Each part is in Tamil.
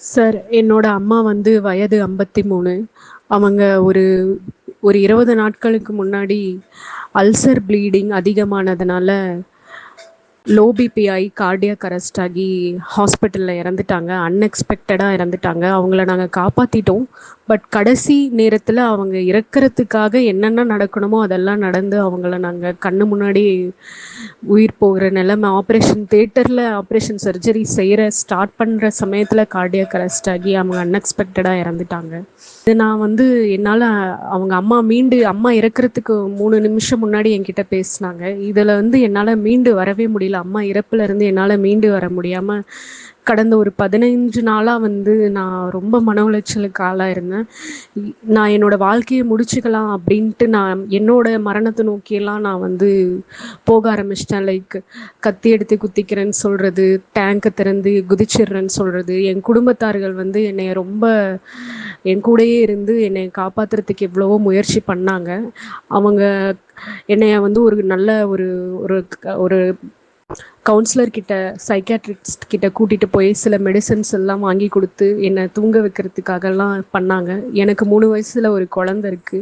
சார் என்னோட அம்மா வந்து வயது ஐம்பத்தி மூணு அவங்க ஒரு ஒரு இருபது நாட்களுக்கு முன்னாடி அல்சர் ப்ளீடிங் அதிகமானதுனால லோ பிபி ஆகி கார்டியாக் அரெஸ்ட் ஆகி ஹாஸ்பிட்டலில் இறந்துட்டாங்க. அன்எக்ஸ்பெக்டடாக இறந்துட்டாங்க. அவங்கள நாங்கள் காப்பாற்றிட்டோம் பட் கடைசி நேரத்தில் அவங்க இறக்கிறதுக்காக என்னென்ன நடக்கணுமோ அதெல்லாம் நடந்து அவங்கள நாங்கள் கண்ணு முன்னாடி உயிர் போகிற நிலைமை ஆப்ரேஷன் தேட்டரில் ஆப்ரேஷன் சர்ஜரி செய்கிற ஸ்டார்ட் பண்ணுற சமயத்தில் கார்டியாக் அரெஸ்ட் ஆகி அவங்க அன்எக்ஸ்பெக்டடாக இறந்துட்டாங்க. இது நான் வந்து என்னால் அவங்க அம்மா மீண்டு அம்மா இறக்கிறதுக்கு மூணு நிமிஷம் முன்னாடி என்கிட்ட பேசினாங்க. இதில் வந்து என்னால் மீண்டு வரவே முடியல. அம்மா இறப்புலேருந்து என்னால் மீண்டு வர முடியாமல் கடந்த ஒரு பதினைஞ்சு நாளாக வந்து நான் ரொம்ப மன உளைச்சலுக்கு ஆளாக இருந்தேன் நான் என்னோடய வாழ்க்கையை முடிச்சுக்கலாம் அப்படின்ட்டு நான் என்னோட மரணத்தை நோக்கியெல்லாம் நான் வந்து போக ஆரம்பிச்சிட்டேன். லைக் கத்தி எடுத்து குத்திக்கிறேன்னு சொல்கிறது டேங்கை திறந்து குதிச்சிடுறேன்னு சொல்கிறது என் குடும்பத்தார்கள் வந்து என்னை ரொம்ப என் கூடயே இருந்து என்னை காப்பாத்துறதுக்கு எவ்வளவோ முயற்சி பண்ணாங்க. அவங்க என்னைய வந்து ஒரு நல்ல ஒரு ஒரு ஒரு கவுன்சிலர் கிட்ட சைக்காட்ரிஸ்ட் கிட்ட கூட்டிட்டு போய் சில மெடிசன்ஸ் எல்லாம் வாங்கி கொடுத்து என்னை தூங்க வைக்கிறதுக்காகலாம் பண்ணாங்க. எனக்கு மூணு வயசுல ஒரு குழந்தை இருக்கு.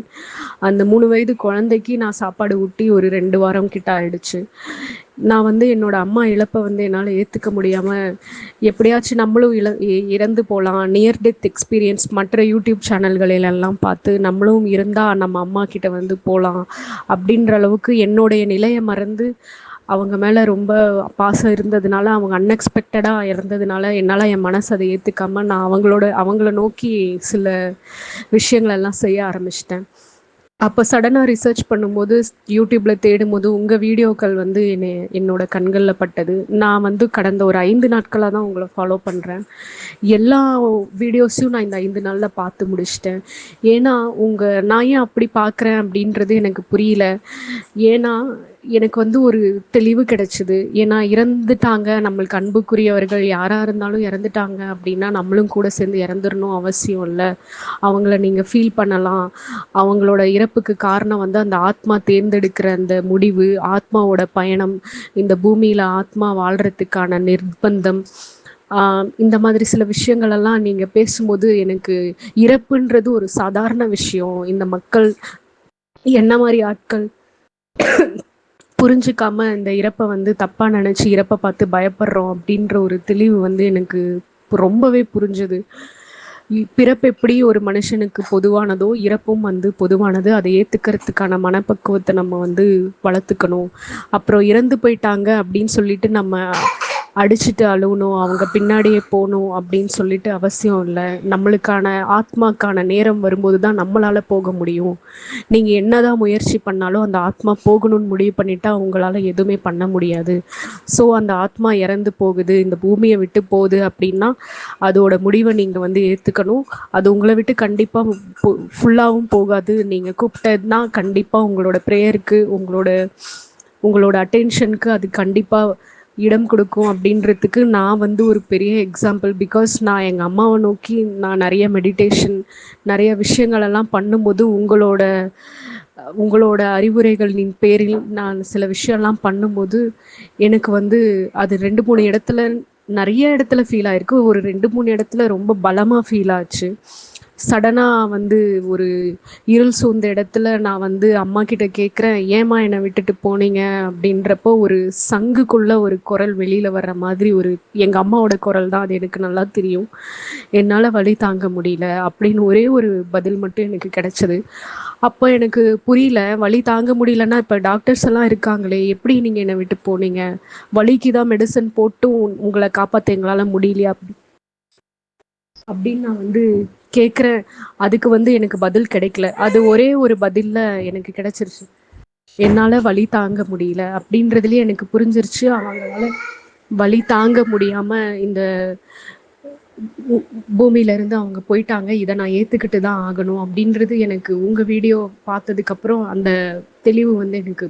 அந்த மூணு வயது குழந்தைக்கு நான் சாப்பாடு ஊட்டி ஒரு ரெண்டு வாரம் கிட்ட ஆயிடுச்சு. நான் வந்து என்னோட அம்மா இழப்பை வந்து என்னால் ஏற்றுக்க முடியாமல் எப்படியாச்சும் நம்மளும் இழ இறந்து போகலாம் நியர் டெத் எக்ஸ்பீரியன்ஸ் மற்ற யூடியூப் சேனல்களிலெல்லாம் பார்த்து நம்மளும் இருந்தால் நம்ம அம்மா கிட்ட வந்து போகலாம் அப்படின்ற அளவுக்கு என்னுடைய நிலையை மறந்து அவங்க மேலே ரொம்ப பாசம் இருந்ததுனால அவங்க அன்எக்ஸ்பெக்டடாக இறந்ததுனால என்னால் என் மனசு அதை ஏற்றுக்காமல் நான் அவங்களோட அவங்கள நோக்கி சில விஷயங்களெல்லாம் செய்ய ஆரம்பிச்சிட்டேன். அப்போ சடனாக ரிசர்ச் பண்ணும்போது யூடியூப்பில் தேடும்போது உங்கள் வீடியோக்கள் வந்து என்னை என்னோட கண்களில் பட்டது. நான் வந்து கடந்த ஒரு ஐந்து நாட்களாக தான் உங்களை ஃபாலோ பண்ணுறேன் எல்லா வீடியோஸையும் நான் இந்த ஐந்து நாளில் பார்த்து முடிச்சிட்டேன். ஏன்னா உங்கள் நான் ஏன் அப்படி பார்க்குறேன் அப்படின்றது எனக்கு புரியல. ஏன்னா எனக்கு வந்து ஒரு தெளிவு கிடைச்சிது. ஏன்னா இறந்துட்டாங்க. நம்மளுக்கு அன்புக்குரியவர்கள் யாராக இருந்தாலும் இறந்துட்டாங்க அப்படின்னா நம்மளும் கூட சேர்ந்து இறந்துடணும் அவசியம் இல்லை. அவங்கள நீங்கள் ஃபீல் பண்ணலாம். அவங்களோட இறப்புக்கு காரணம் வந்து அந்த ஆத்மா தேர்ந்தெடுக்கிற அந்த முடிவு ஆத்மாவோட பயணம் இந்த பூமியில் ஆத்மா வாழ்கிறதுக்கான நிர்பந்தம். இந்த மாதிரி சில விஷயங்களெல்லாம் நீங்கள் பேசும்போது எனக்கு இறப்புன்றது ஒரு சாதாரண விஷயம். இந்த மக்கள் என்ன மாதிரி ஆட்கள் புரிஞ்சுக்காம இந்த இறப்பை வந்து தப்பா நினைச்சு இறப்பை பார்த்து பயப்படுறோம் அப்படின்ற ஒரு தெளிவு வந்து எனக்கு ரொம்பவே புரிஞ்சது. பிறப்பு எப்படி ஒரு மனுஷனுக்கு பொதுவானதோ இறப்பும் வந்து பொதுவானது. அதை ஏத்துக்கிறதுக்கான மனப்பக்குவத்தை நம்ம வந்து வளர்த்துக்கணும். அப்புறம் இறந்து போயிட்டாங்க அப்படின்னு சொல்லிட்டு நம்ம அடிச்சுட்டு அழுகணும் அவங்க பின்னாடியே போகணும் அப்படின்னு சொல்லிட்டு அவசியம் இல்லை. நம்மளுக்கான ஆத்மாக்கான நேரம் வரும்போது தான் நம்மளால் போக முடியும். நீங்கள் என்னதான் முயற்சி பண்ணாலும் அந்த ஆத்மா போகணும்னு முடிவு பண்ணிட்டா உங்களால் எதுவுமே பண்ண முடியாது. ஸோ அந்த ஆத்மா இறந்து போகுது இந்த பூமியை விட்டு போகுது அப்படின்னா அதோட முடிவை நீங்கள் வந்து ஏற்றுக்கணும் அது உங்களை விட்டு கண்டிப்பாக ஃபுல்லாகவும் போகாது. நீங்கள் கூப்பிட்டதுனா கண்டிப்பாக உங்களோட ப்ரேயருக்கு உங்களோட உங்களோட அட்டென்ஷனுக்கு அது கண்டிப்பாக இடம் கொடுக்கும் அப்படின்றதுக்கு நான் வந்து ஒரு பெரிய எக்ஸாம்பிள் பிகாஸ் நான் எங்கள் அம்மாவை நோக்கி நான் நிறைய மெடிடேஷன் நிறைய விஷயங்களெல்லாம் பண்ணும்போது உங்களோட உங்களோட அறிவுரைகளின் பேரில் நான் சில விஷயம்லாம் பண்ணும்போது எனக்கு வந்து அது ரெண்டு மூணு இடத்துல நிறைய இடத்துல ஃபீல் ஆயிருக்கு. ஒரு ரெண்டு மூணு இடத்துல ரொம்ப பலமாக ஃபீல் ஆச்சு. சடனாக வந்து ஒரு இருள் சூழ்ந்த இடத்துல நான் வந்து அம்மா கிட்ட கேட்குறேன் ஏம்மா என்னை விட்டுட்டு போனீங்க? அப்படின்றப்போ ஒரு சங்குக்குள்ள ஒரு குரல் வெளியில் வர்ற மாதிரி ஒரு எங்கள் அம்மாவோட குரல் தான் அது எனக்கு நல்லா தெரியும். என்னால் வழி தாங்க முடியல அப்படின்னு ஒரே ஒரு பதில் மட்டும் எனக்கு கிடைச்சது. அப்போ எனக்கு புரியல வழி தாங்க முடியலன்னா இப்போ டாக்டர்ஸ் எல்லாம் இருக்காங்களே எப்படி நீங்கள் என்னை விட்டு போனீங்க? வலிக்கு தான் மெடிசன் போட்டும் உங்களை காப்பாற்ற எங்களால் முடியலையா? அப்படி அப்படின்னு நான் வந்து கேட்குறேன் அதுக்கு வந்து எனக்கு பதில் கிடைக்கல. அது ஒரே ஒரு பதில்ல எனக்கு கிடைச்சிருச்சு. என்னால வழி தாங்க முடியல. அப்படின்றதுலயே எனக்கு புரிஞ்சிருச்சு. அவங்களால வழி தாங்க முடியாம இந்த பூமியில இருந்து அவங்க போயிட்டாங்க. இதை நான் ஏத்துக்கிட்டு தான் ஆகணும் அப்படின்றது எனக்கு உங்க வீடியோ பார்த்ததுக்கு அப்புறம் அந்த தெளிவு வந்து எனக்கு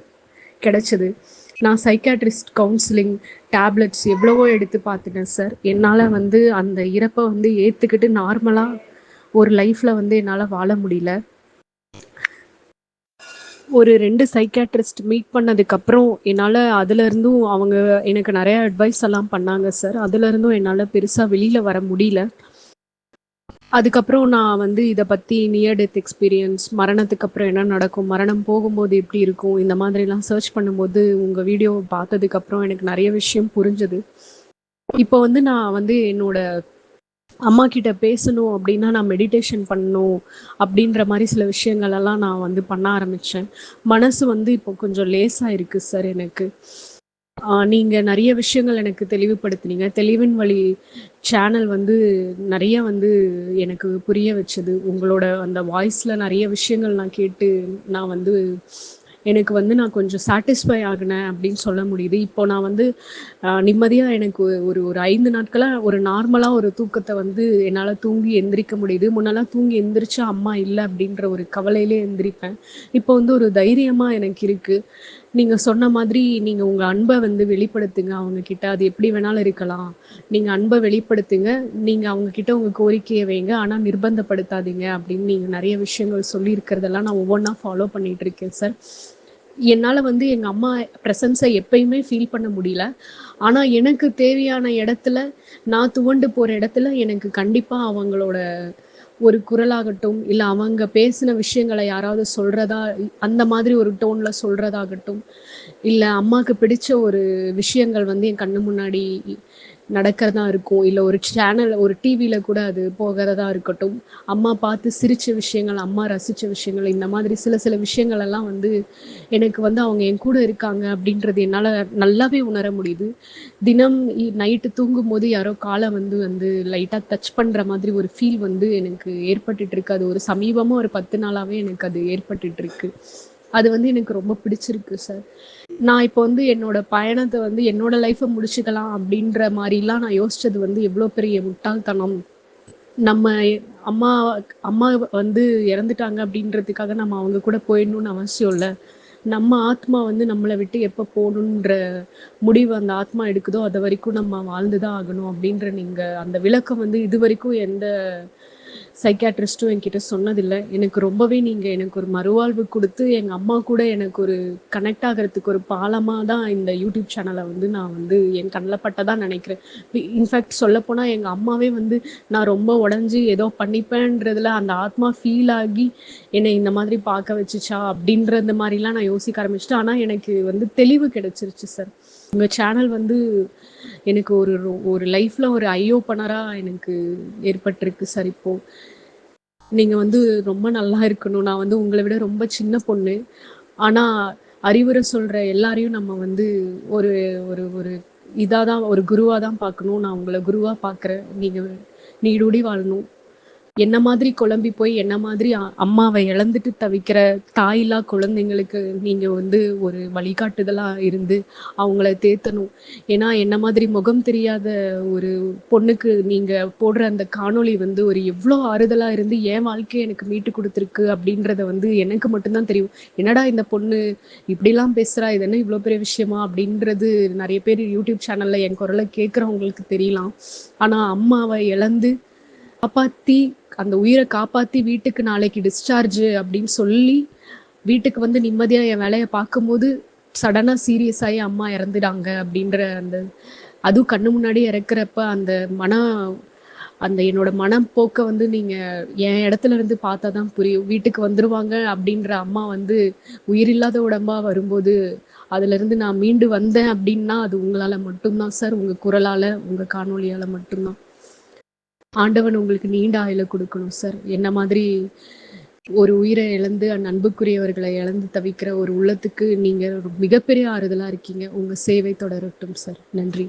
கிடைச்சது. நான் சைக்காட்ரிஸ்ட் கவுன்சிலிங் டேப்லெட்ஸ் எவ்வளவோ எடுத்து பார்த்துட்டேன் சார் என்னால் வந்து அந்த இறப்பை வந்து ஏற்றுக்கிட்டு நார்மலாக ஒரு லைஃப்பில் வந்து என்னால் வாழ முடியல. ஒரு ரெண்டு சைக்காட்ரிஸ்ட் மீட் பண்ணதுக்கப்புறம் என்னால் அதுலேருந்தும் அவங்க எனக்கு நிறையா அட்வைஸ் எல்லாம் பண்ணாங்க சார் அதுலேருந்தும் என்னால் பெருசாக வெளியில் வர முடியல. அதுக்கப்புறம் நான் வந்து இதை பத்தி நியர் டெத் எக்ஸ்பீரியன்ஸ், மரணத்துக்கு அப்புறம் என்ன நடக்கும்? மரணம் போகும்போது எப்படி இருக்கும்? இந்த மாதிரிலாம் சர்ச் பண்ணும்போது, உங்க வீடியோவை பார்த்ததுக்கப்புறம் எனக்கு நிறைய விஷயம் புரிஞ்சது. இப்போ வந்து நான் வந்து என்னோட அம்மா கிட்ட பேசணும் அப்படின்னா, நான் மெடிடேஷன் பண்ணணும் அப்படின்ற மாதிரி சில விஷயங்கள் எல்லாம் நான் வந்து பண்ண ஆரம்பிச்சேன். மனசு வந்து இப்போ கொஞ்சம் லேசா இருக்கு சார் எனக்கு. நீங்க நிறைய விஷயங்கள் எனக்கு தெளிவுபடுத்தினீங்க. தெளிவின் வழி சேனல் வந்து நிறைய வந்து எனக்கு புரிய வச்சது. உங்களோட அந்த வாய்ஸ்ல நிறைய விஷயங்கள் நான் கேட்டு, நான் வந்து எனக்கு வந்து நான் கொஞ்சம் சாட்டிஸ்ஃபை ஆகினேன் அப்படின்னு சொல்ல முடியுது. இப்போ நான் வந்து நிம்மதியாக எனக்கு ஒரு ஒரு ஐந்து நாட்களாக ஒரு நார்மலாக ஒரு தூக்கத்தை வந்து என்னால் தூங்கி எந்திரிக்க முடியுது. முன்னெல்லாம் தூங்கி எந்திரிச்சா அம்மா இல்லை அப்படின்ற ஒரு கவலையிலே எந்திரிப்பேன். இப்போ வந்து ஒரு தைரியமாக எனக்கு இருக்குது நீங்க சொன்ன மாதிரி நீங்க உங்க அன்பை வந்து வெளிப்படுத்துங்க அவங்க கிட்ட. அது எப்படி வேணாலும் இருக்கலாம். நீங்க அன்பை வெளிப்படுத்துங்க. நீங்க அவங்க கிட்ட உங்க கோரிக்கையை வைங்க. ஆனா நிர்பந்தப்படுத்தாதீங்க அப்படின்னு நீங்க நிறைய விஷயங்கள் சொல்லியிருக்கிறதெல்லாம் நான் ஒவ்வொன்றா ஃபாலோ பண்ணிட்டு இருக்கேன் சார். என்னால் வந்து எங்கள் அம்மா ப்ரெசன்ஸை எப்பயுமே ஃபீல் பண்ண முடியல. ஆனால் எனக்கு தேவையான இடத்துல, நான் துவண்டு போகிற இடத்துல எனக்கு கண்டிப்பாக அவங்களோட ஒரு குரலாகட்டும், இல்ல அவங்க பேசின விஷயங்களை யாராவது சொல்றதா அந்த மாதிரி ஒரு டோன்ல சொல்றதாகட்டும், இல்ல அம்மாவுக்கு பிடிச்ச ஒரு விஷயங்கள் வந்து என் கண்ணு முன்னாடி நடக்கிறதா இருக்கும். இல்ல ஒரு சேனல் ஒரு டிவில கூட அது போகிறதா இருக்கட்டும். அம்மா பார்த்து சிரிச்ச விஷயங்கள், அம்மா ரசிச்ச விஷயங்கள், இந்த மாதிரி சில சில விஷயங்கள் எல்லாம் வந்து எனக்கு வந்து அவங்க என் கூட இருக்காங்க அப்படின்றது என்னால நல்லாவே உணர முடியுது. தினம் நைட்டு தூங்கும் போது யாரோ காலை வந்து வந்து லைட்டா டச் பண்ற மாதிரி ஒரு ஃபீல் வந்து எனக்கு ஏற்பட்டுட்டு இருக்கு. அது ஒரு சமீபமா ஒரு 10 நாளாவே எனக்கு அது ஏற்பட்டுட்டு இருக்கு. அது வந்து எனக்கு ரொம்ப பிடிச்சிருக்கு சார். நான் இப்போ வந்து என்னோட பயணத்தை வந்து என்னோட லைஃப்பை முடிச்சுக்கலாம் அப்படின்ற மாதிரிலாம் நான் யோசிச்சது வந்து எவ்வளோ பெரிய முட்டாள்தனம். நம்ம அம்மா அம்மா வந்து இறந்துட்டாங்க அப்படின்றதுக்காக நம்ம அவங்க கூட போயிடணும்னு அவசியம் இல்லை நம்ம ஆத்மா வந்து நம்மளை விட்டு எப்போ போகணுன்ற முடிவு அந்த ஆத்மா எடுக்குதோ, அது வரைக்கும் நம்ம வாழ்ந்து தான் ஆகணும் அப்படின்ற நீங்கள் அந்த விளக்கம் வந்து இது வரைக்கும் எந்த சைக்கியாட்ரிஸ்ட்டும் என்கிட்ட சொன்னதில்லை. எனக்கு ரொம்பவே நீங்கள் எனக்கு ஒரு மறுவாழ்வு கொடுத்து எங்கள் அம்மா கூட எனக்கு ஒரு கனெக்ட் ஆகுறதுக்கு ஒரு பாலமாக தான் இந்த யூடியூப் சேனலை வந்து நான் வந்து என் கண்ணில் பட்டதாக நினைக்கிறேன். இன்ஃபேக்ட் இன்ஃபாக்ட் சொல்லப்போனா அம்மாவே வந்து நான் ரொம்ப உடஞ்சி ஏதோ பண்ணிப்பேன்றதுல அந்த ஆத்மா ஃபீல் ஆகி, என்னை இந்த மாதிரி பார்க்க வச்சுச்சா அப்படின்றது மாதிரிலாம் நான் யோசிக்க ஆரம்பிச்சிட்டேன். ஆனால் எனக்கு வந்து தெளிவு கிடைச்சிருச்சு சார். உங்க சேனல் வந்து எனக்கு ஒரு ஒரு லைஃப்ல ஒரு ஐ ஓப்பனரா எனக்கு ஏற்பட்டிருக்கு சார் இப்போ. நீங்க வந்து ரொம்ப நல்லா இருக்கணும். நான் வந்து உங்களை விட ரொம்ப சின்ன பொண்ணு. ஆனா அறிவுரை சொல்ற எல்லாரையும் நம்ம வந்து ஒரு ஒரு ஒரு இதாக தான் ஒரு குருவா தான் பார்க்கணும். நான் உங்களை குருவா பார்க்குறேன். நீங்க நீடூடி வாழணும். என்ன மாதிரி குழம்பி போய் என்ன மாதிரி அம்மாவை இழந்துட்டு தவிக்கிற தாயில்லா குழந்தைங்களுக்கு நீங்க வந்து ஒரு வழிகாட்டுதலா இருந்து அவங்கள தேத்தணும். ஏன்னா என்ன மாதிரி முகம் தெரியாத ஒரு பொண்ணுக்கு நீங்க போடுற அந்த காணொளி வந்து ஒரு எவ்வளோ ஆறுதலா இருந்து என் வாழ்க்கையை எனக்கு மீட்டு கொடுத்துருக்கு அப்படின்றத வந்து எனக்கு மட்டும் தான் தெரியும். என்னடா இந்த பொண்ணு இப்படிலாம் பேசுறா! இது என்ன இவ்வளோ பெரிய விஷயமா? அப்படின்றது நிறைய பேர் யூடியூப் சேனல்ல என் குரல கேட்குறவங்களுக்கு தெரியலாம். ஆனா அம்மாவை இழந்து காப்பாத்தி அந்த உயிரை காப்பாத்தி வீட்டுக்கு நாளைக்கு டிஸ்சார்ஜ் அப்படின்னு சொல்லி, வீட்டுக்கு வந்து நிம்மதியா என் வேலையை பார்க்கும்போது, சடனா சீரியஸ் ஆகி அம்மா இறந்துட்டாங்க அப்படின்ற அந்த அதுவும் கண்ணு முன்னாடி இறக்கிறப்ப அந்த மன அந்த என்னோட மனப்போக்கை வந்து நீங்க என் இடத்துல இருந்து பார்த்தா தான் புரியும். வீட்டுக்கு வந்துருவாங்க அப்படின்ற அம்மா வந்து உயிரில்லாத உடம்பா வரும்போது, அதுலேருந்து நான் மீண்டு வந்தேன் அப்படின்னா, அது உங்களால மட்டும்தான் சார். உங்க குரலால, உங்க காணொளியால மட்டும்தான் ஆண்டவன் உங்களுக்கு நீண்ட ஆயில கொடுக்கணும் சார். என்ன மாதிரி ஒரு உயிரை இழந்து அன்புக்குரியவர்களை இழந்து தவிக்கிற ஒரு உள்ளத்துக்கு நீங்க மிகப்பெரிய ஆறுதலா இருக்கீங்க. உங்க சேவை தொடரட்டும் சார். நன்றி.